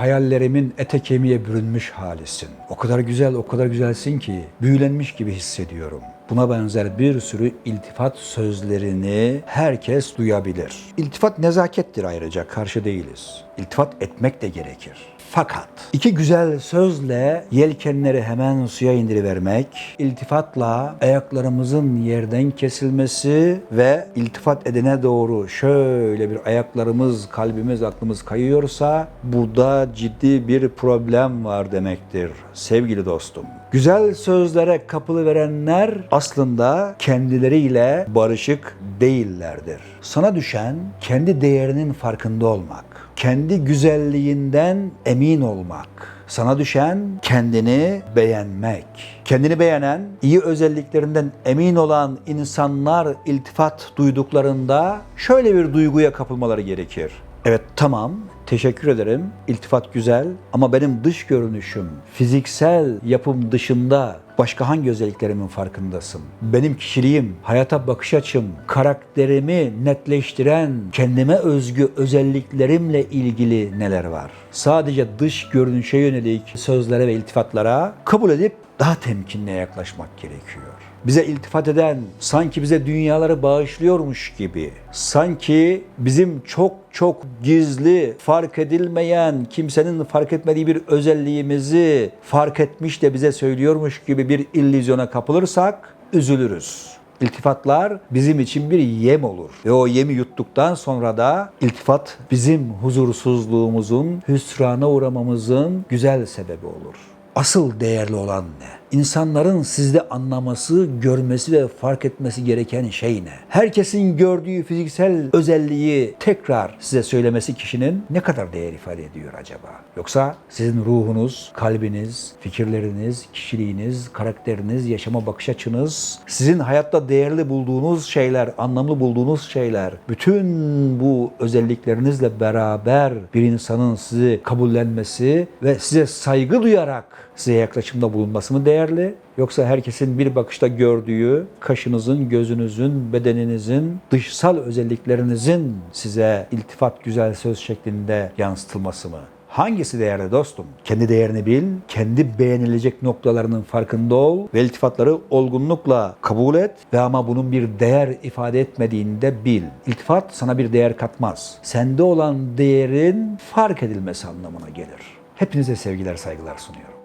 hayallerimin ete kemiğe bürünmüş halisin. O kadar güzel, o kadar güzelsin ki büyülenmiş gibi hissediyorum. Buna benzer bir sürü iltifat sözlerini herkes duyabilir. İltifat nezakettir ayrıca, karşı değiliz. İltifat etmek de gerekir. Fakat iki güzel sözle yelkenleri hemen suya indirivermek, iltifatla ayaklarımızın yerden kesilmesi ve iltifat edene doğru şöyle bir ayaklarımız, kalbimiz, aklımız kayıyorsa burada ciddi bir problem var demektir sevgili dostum. Güzel sözlere kapılı verenler aslında kendileriyle barışık değillerdir. Sana düşen kendi değerinin farkında olmak, kendi güzelliğinden emin olmak. Sana düşen kendini beğenmek. Kendini beğenen, iyi özelliklerinden emin olan insanlar iltifat duyduklarında şöyle bir duyguya kapılmaları gerekir. Evet tamam teşekkür ederim. İltifat güzel ama benim dış görünüşüm, fiziksel yapım dışında başka hangi özelliklerimin farkındasın? Benim kişiliğim, hayata bakış açım, karakterimi netleştiren kendime özgü özelliklerimle ilgili neler var? Sadece dış görünüşe yönelik sözlere ve iltifatlara kabul edip daha temkinli yaklaşmak gerekiyor bize iltifat eden, sanki bize dünyaları bağışlıyormuş gibi, sanki bizim çok çok gizli, fark edilmeyen, kimsenin fark etmediği bir özelliğimizi fark etmiş de bize söylüyormuş gibi bir illüzyona kapılırsak üzülürüz. İltifatlar bizim için bir yem olur. Ve o yemi yuttuktan sonra da iltifat bizim huzursuzluğumuzun, hüsrana uğramamızın güzel sebebi olur. Asıl değerli olan ne? İnsanların sizde anlaması, görmesi ve fark etmesi gereken şey ne? Herkesin gördüğü fiziksel özelliği tekrar size söylemesi kişinin ne kadar değer ifade ediyor acaba? Yoksa sizin ruhunuz, kalbiniz, fikirleriniz, kişiliğiniz, karakteriniz, yaşama bakış açınız, sizin hayatta değerli bulduğunuz şeyler, anlamlı bulduğunuz şeyler, bütün bu özelliklerinizle beraber bir insanın sizi kabullenmesi ve size saygı duyarak size yaklaşımda bulunması mı değerli? Yoksa herkesin bir bakışta gördüğü kaşınızın, gözünüzün, bedeninizin, dışsal özelliklerinizin size iltifat güzel söz şeklinde yansıtılması mı? Hangisi değerli dostum? Kendi değerini bil, kendi beğenilecek noktalarının farkında ol ve iltifatları olgunlukla kabul et ve ama bunun bir değer ifade etmediğini de bil. İltifat sana bir değer katmaz. Sende olan değerin fark edilmesi anlamına gelir. Hepinize sevgiler, saygılar sunuyorum.